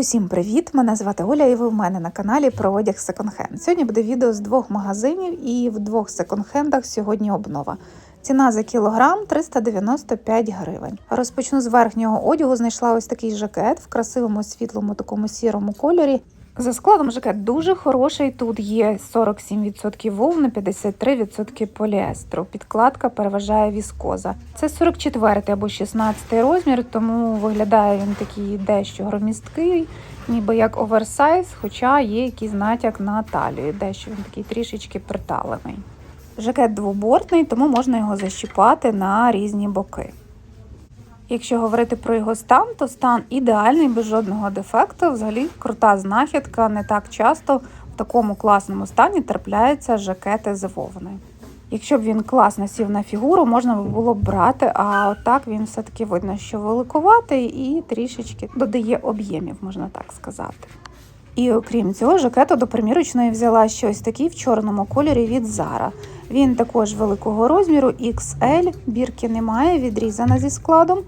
Усім привіт! Мене звати Оля, і ви в мене на каналі про одяг секонд-хенд. Сьогодні буде відео з двох магазинів, і в двох секонд-хендах сьогодні обнова. Ціна за кілограм 395 гривень. Розпочну з верхнього одягу. Знайшла ось такий жакет в красивому світлому такому сірому кольорі. За складом жакет дуже хороший. Тут є 47% вовни, 53% поліестру. Підкладка переважає віскоза. Це 44 або 16 розмір, тому виглядає він такий дещо громісткий, ніби як оверсайз, хоча є якийсь натяк на талію, дещо він такий трішечки приталений. Жакет двобортний, тому можна його защіпати на різні боки. Якщо говорити про його стан, то стан ідеальний, без жодного дефекту. Взагалі крута знахідка. Не так часто в такому класному стані трапляються жакети з вовни. Якщо б він класно сів на фігуру, можна було б брати, а отак він все-таки видно, що великуватий і трішечки додає об'ємів, можна так сказати. І окрім цього, жакету до примірочної взяла щось такий в чорному кольорі від Zara. Він також великого розміру XL, бірки немає, відрізана зі складом.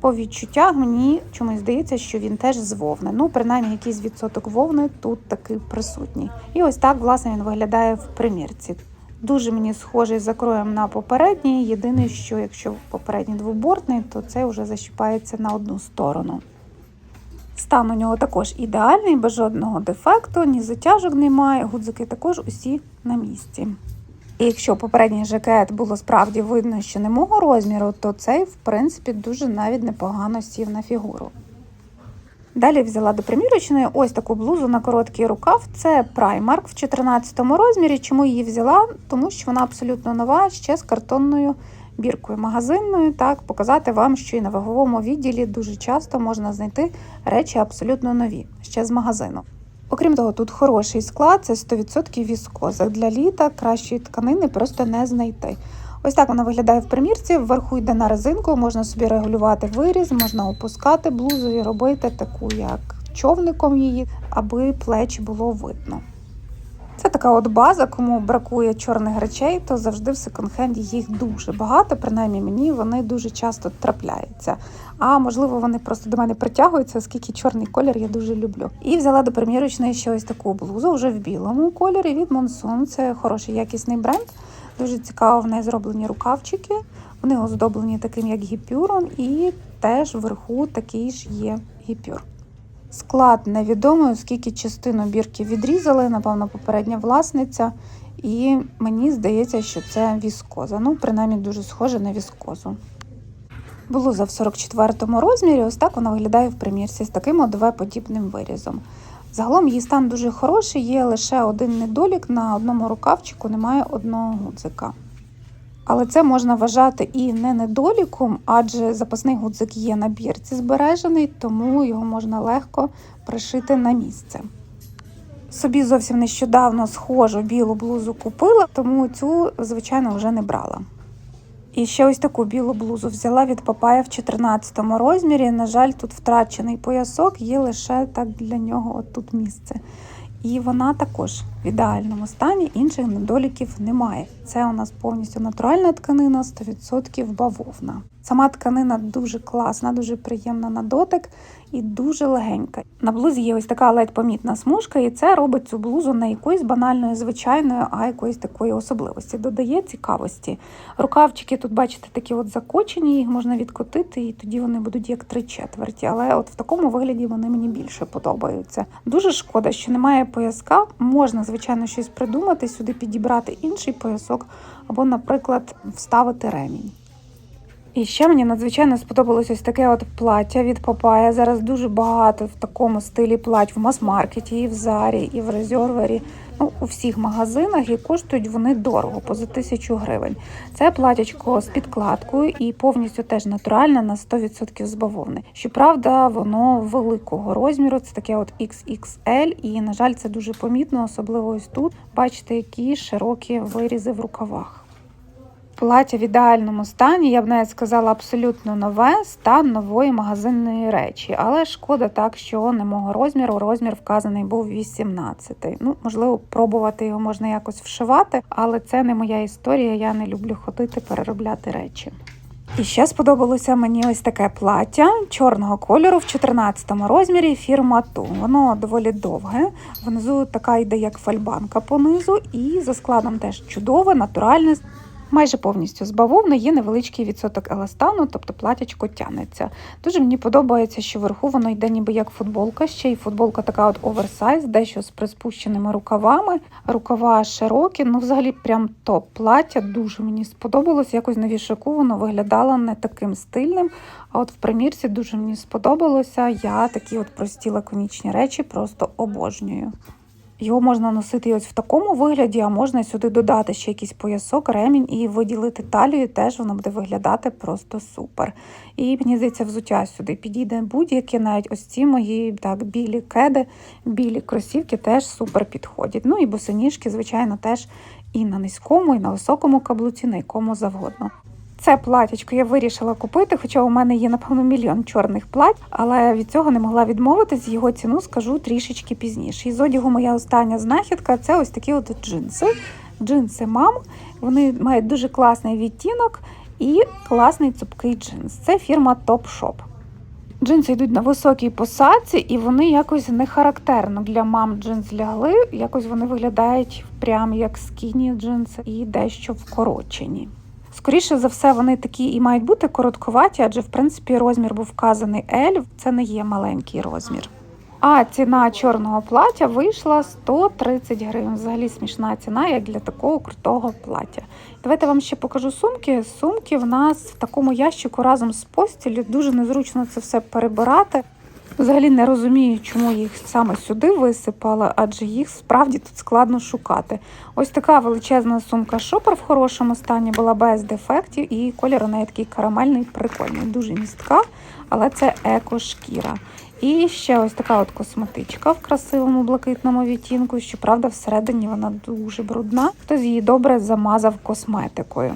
По відчуттях мені чомусь здається, що він теж з вовни. Ну, принаймні, якийсь відсоток вовни тут таки присутній. І ось так, власне, він виглядає в примірці. Дуже мені схожий за кроєм на попередній. Єдине, що якщо попередній двобортний, то це вже защіпається на одну сторону. Стан у нього також ідеальний, без жодного дефекту, ні затяжок немає, гудзики також усі на місці. І якщо попередній жакет було справді видно, що не мого розміру, то цей, в принципі, дуже навіть непогано сів на фігуру. Далі взяла до примірочної ось таку блузу на короткий рукав. Це Primark в 14 розмірі. Чому її взяла? Тому що вона абсолютно нова, ще з картонною біркою магазинною. Так, показати вам, що і на ваговому відділі дуже часто можна знайти речі абсолютно нові, ще з магазину. Окрім того, тут хороший склад, це 100% віскоза. Для літа кращої тканини просто не знайти. Ось так вона виглядає в примірці. Вверху йде на резинку, можна собі регулювати виріз, можна опускати блузу і робити таку, як човником її, аби плечі було видно. Це така от база, кому бракує чорних речей, то завжди в секонд-хенді їх дуже багато. Принаймні мені вони дуже часто трапляються. А можливо, вони просто до мене притягуються, оскільки чорний колір я дуже люблю. І взяла до примірочної ще ось таку блузу вже в білому кольорі від Monsoon. Це хороший якісний бренд. Дуже цікаво, в неї зроблені рукавчики. Вони оздоблені таким, як гіпюром, і теж вверху такий ж є гіпюр. Склад невідомий, оскільки частину бірки відрізали, напевно, попередня власниця. І мені здається, що це віскоза. Ну, принаймні, дуже схоже на віскозу. Блуза в 44-му розмірі, ось так вона виглядає в примірці з таким одвеподібним вирізом. Загалом її стан дуже хороший, є лише один недолік, на одному рукавчику немає одного гудзика. Але це можна вважати і не недоліком, адже запасний гудзик є на бірці збережений, тому його можна легко пришити на місце. Собі зовсім нещодавно схожу білу блузу купила, тому цю, звичайно, вже не брала. І ще ось таку білу блузу взяла від Папая в 14 розмірі. На жаль, тут втрачений поясок, є лише так для нього отут місце. І вона також в ідеальному стані, інших недоліків немає. Це у нас повністю натуральна тканина, 100% бавовна. Сама тканина дуже класна, дуже приємна на дотик і дуже легенька. На блузі є ось така ледь помітна смужка, і це робить цю блузу не якоюсь банальною, звичайною, а якоюсь такої особливості. Додає цікавості. Рукавчики тут, бачите, такі от закочені, їх можна відкотити, і тоді вони будуть як три четверті. Але от в такому вигляді вони мені більше подобаються. Дуже шкода, що немає пояска. Можна, звичайно, щось придумати, сюди підібрати інший поясок, або, наприклад, вставити ремінь. І ще мені надзвичайно сподобалось ось таке от плаття від Папая. Зараз дуже багато в такому стилі плать в мас-маркеті, і в Зарі, і в резервері. Ну, у всіх магазинах і коштують вони дорого, поза тисячу гривень. Це платячко з підкладкою і повністю теж натуральне на 100% з бавовни. Щоправда, воно великого розміру, це таке от XXL, і, на жаль, це дуже помітно, особливо ось тут. Бачите, які широкі вирізи в рукавах. Плаття в ідеальному стані, я б навіть сказала, абсолютно нове, стан нової магазинної речі. Але шкода так, що не мого розміру. Розмір вказаний був 18. Ну, можливо, пробувати його можна якось вшивати, але це не моя історія. Я не люблю ходити, переробляти речі. І ще сподобалося мені ось таке плаття чорного кольору в 14 розмірі фірма Ту. Воно доволі довге. Внизу така йде як фальбанка понизу, і за складом теж чудове, натуральне. Майже повністю з бавовни є невеличкий відсоток еластану, тобто платячко тянеться. Дуже мені подобається, що вверху воно йде ніби як футболка, ще й футболка така от оверсайз, дещо з приспущеними рукавами. Рукава широкі, ну взагалі прям топ плаття. Дуже мені сподобалось. Якось на вішаку воно виглядало не таким стильним. А от в примірці дуже мені сподобалося. Я такі от прості лаконічні речі просто обожнюю. Його можна носити ось в такому вигляді, а можна сюди додати ще якийсь поясок, ремінь і виділити талію, теж воно буде виглядати просто супер. І мені здається, взуття сюди підійде будь-яке, навіть ось ці мої так, білі кеди, білі кросівки теж супер підходять. Ну і босоніжки, звичайно, теж і на низькому, і на високому каблуці, на якому завгодно. Це платячко я вирішила купити, хоча у мене є, напевно, мільйон чорних плать, але від цього не могла відмовитись. Його ціну скажу трішечки пізніше. І з одягу моя остання знахідка це ось такі от джинси. Джинси мам. Вони мають дуже класний відтінок і класний цупкий джинс. Це фірма Top Shop. Джинси йдуть на високій посадці, і вони якось не характерно для мам джинс лягли. Якось вони виглядають прям як скіні джинси і дещо вкорочені. Скоріше за все, вони такі і мають бути коротковаті, адже в принципі розмір був вказаний L, це не є маленький розмір. А ціна чорного плаття вийшла 130 гривень. Взагалі смішна ціна, як для такого крутого плаття. Давайте вам ще покажу сумки. Сумки в нас в такому ящику разом з постілю. Дуже незручно це все перебирати. Взагалі не розумію, чому їх саме сюди висипали, адже їх справді тут складно шукати. Ось така величезна сумка шопер в хорошому стані була без дефектів, і колір у неї такий карамельний, прикольний, дуже містка, але це еко-шкіра. І ще ось така от косметичка в красивому блакитному відтінку. Щоправда, всередині вона дуже брудна. Хтось її добре замазав косметикою.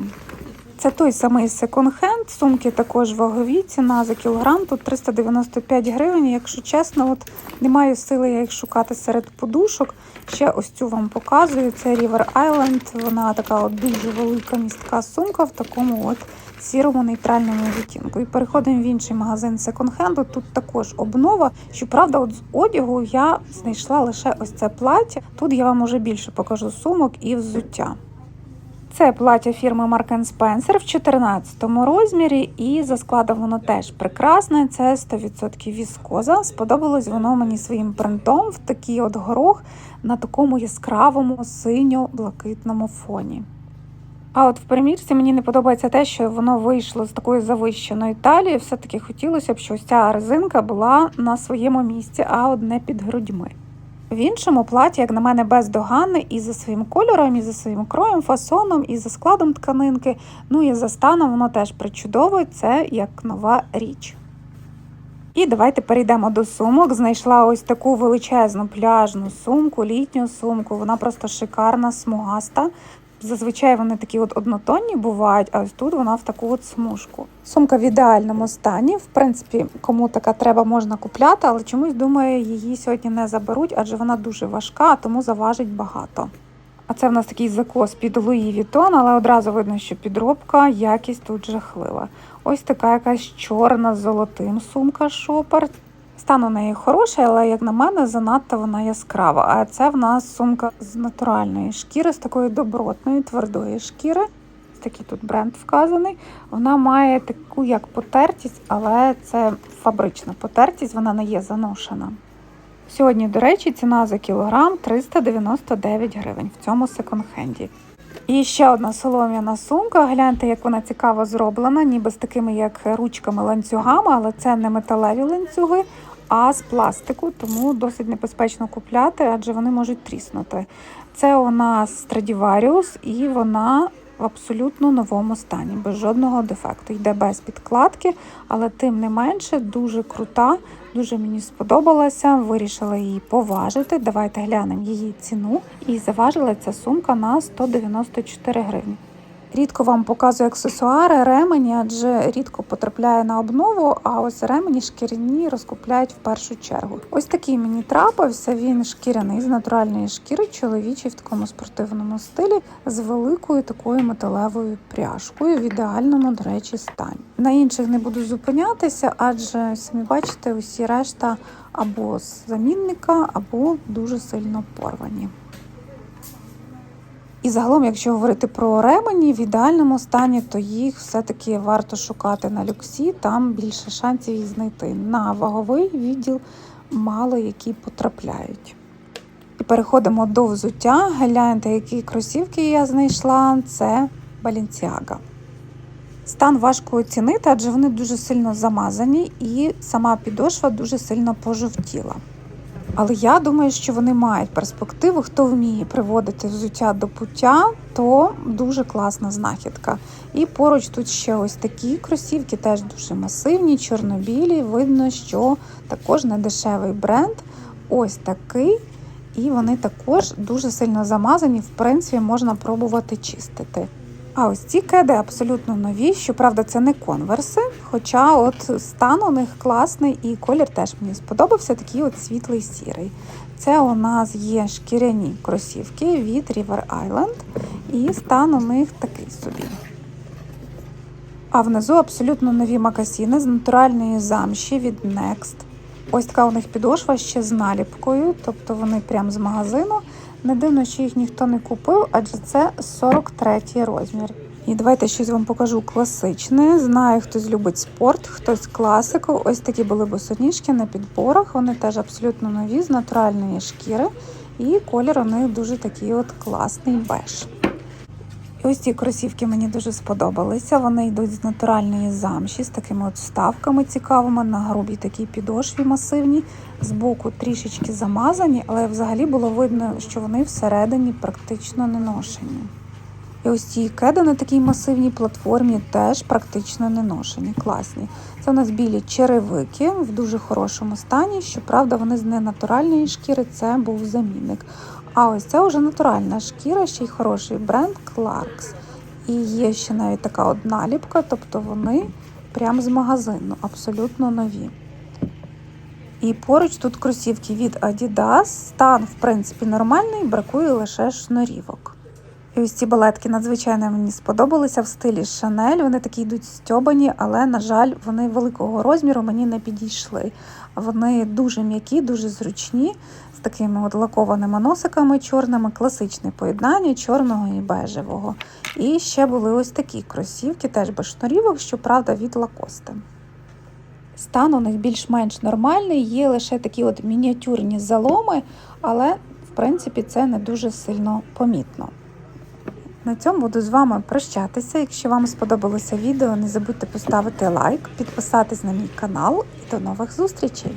Це той самий секонд-хенд, сумки також вагові, ціна за кілограм, тут 395 гривень. Якщо чесно, от немає сили я їх шукати серед подушок. Ще ось цю вам показую. Це River Island, вона така от дуже велика містка сумка в такому от сірому нейтральному відтінку. І переходимо в інший магазин секонд-хенду. Тут також обнова. Щоправда, от з одягу я знайшла лише ось це плаття. Тут я вам уже більше покажу сумок і взуття. Це плаття фірми Mark Spencer в 14 розмірі, і за складом воно теж прекрасне. Це 100% віскоза. Сподобалось воно мені своїм принтом в такий от горох на такому яскравому синьо-блакитному фоні. А от в примірці мені не подобається те, що воно вийшло з такої завищеної талії. Все-таки хотілося б, щоб ось ця резинка була на своєму місці, а одне під грудьми. В іншому платі, як на мене, бездоганне і за своїм кольором, і за своїм кроєм, фасоном, і за складом тканинки. Ну і за станом воно теж причудове, це як нова річ. І давайте перейдемо до сумок. Знайшла ось таку величезну пляжну сумку, літню сумку. Вона просто шикарна, смугаста. Зазвичай вони такі от однотонні бувають, а ось тут вона в таку от смужку. Сумка в ідеальному стані. В принципі, кому така треба, можна купляти, але чомусь думаю, її сьогодні не заберуть, адже вона дуже важка, тому заважить багато. А це в нас такий закос під Луї Вітон, але одразу видно, що підробка, якість тут жахлива. Ось така якась чорна з золотим сумка шопер. Стан у неї хороший, але, як на мене, занадто вона яскрава. А це в нас сумка з натуральної шкіри, з такої добротної, твердої шкіри. Такий тут бренд вказаний. Вона має таку як потертість, але це фабрична потертість, вона не є заношена. Сьогодні, до речі, ціна за кілограм 399 гривень в цьому секонд-хенді. І ще одна солом'яна сумка. Гляньте, як вона цікаво зроблена, ніби з такими як ручками-ланцюгами, але це не металеві ланцюги, а з пластику, тому досить небезпечно купляти, адже вони можуть тріснути. Це у нас Stradivarius і вона в абсолютно новому стані, без жодного дефекту. Йде без підкладки, але тим не менше дуже крута, дуже мені сподобалася. Вирішила її поважити. Давайте глянемо її ціну. І заважила ця сумка на 194 гривні. Рідко вам показую аксесуари, ремені, адже рідко потрапляє на обнову, а ось ремені шкіряні розкупляють в першу чергу. Ось такий мені трапився. Він шкіряний з натуральної шкіри, чоловічий в такому спортивному стилі з великою такою металевою пряжкою в ідеальному, до речі, стані. На інших не буду зупинятися, адже самі бачите, усі решта або з замінника, або дуже сильно порвані. І загалом, якщо говорити про ремені в ідеальному стані, то їх все-таки варто шукати на люксі, там більше шансів їх знайти. На ваговий відділ мало які потрапляють. І переходимо до взуття. Гляньте, які кросівки я знайшла. Це Balenciaga. Стан важко оцінити, адже вони дуже сильно замазані, і сама підошва дуже сильно пожовтіла. Але я думаю, що вони мають перспективу. Хто вміє приводити взуття до пуття, то дуже класна знахідка. І поруч тут ще ось такі кросівки, теж дуже масивні, чорнобілі. Видно, що також не дешевий бренд. Ось такий. І вони також дуже сильно замазані, в принципі, можна пробувати чистити. А ось ці кеди абсолютно нові. Щоправда, це не конверси, хоча от стан у них класний і колір теж мені сподобався, такий от світлий сірий. Це у нас є шкіряні кросівки від River Island, і стан у них такий собі. А внизу абсолютно нові макасіни з натуральної замші від Next. Ось така у них підошва ще з наліпкою, тобто вони прямо з магазину. Не дивно, що їх ніхто не купив, адже це 43 розмір. І давайте щось вам покажу класичне. Знаю, хтось любить спорт, хтось класику. Ось такі були босоніжки на підборах. Вони теж абсолютно нові, з натуральної шкіри. І колір у них дуже такий от класний беж. Ось ці кросівки мені дуже сподобалися. Вони йдуть з натуральної замші, з такими от вставками цікавими, на грубій такій підошві масивній. Збоку трішечки замазані, але взагалі було видно, що вони всередині практично не ношені. І ось ці кеди на такій масивній платформі теж практично не ношені, класні. Це у нас білі черевики в дуже хорошому стані. Щоправда, вони з ненатуральної шкіри, це був замінник. А ось це вже натуральна шкіра, ще й хороший бренд Clarks. І є ще навіть така от наліпка, тобто вони прямо з магазину, абсолютно нові. І поруч тут кросівки від Adidas. Стан, в принципі, нормальний, бракує лише шнурівок. І ось ці балетки надзвичайно мені сподобалися в стилі Шанель. Вони такі йдуть стьобані, але, на жаль, вони великого розміру мені не підійшли. Вони дуже м'які, дуже зручні, з такими от лакованими носиками чорними, класичне поєднання чорного і бежевого. І ще були ось такі кросівки, теж без шнурівок, щоправда, від лакости. Стан у них більш-менш нормальний, є лише такі от мініатюрні заломи, але в принципі це не дуже сильно помітно. На цьому буду з вами прощатися. Якщо вам сподобалося відео, не забудьте поставити лайк, підписатись на мій канал і до нових зустрічей!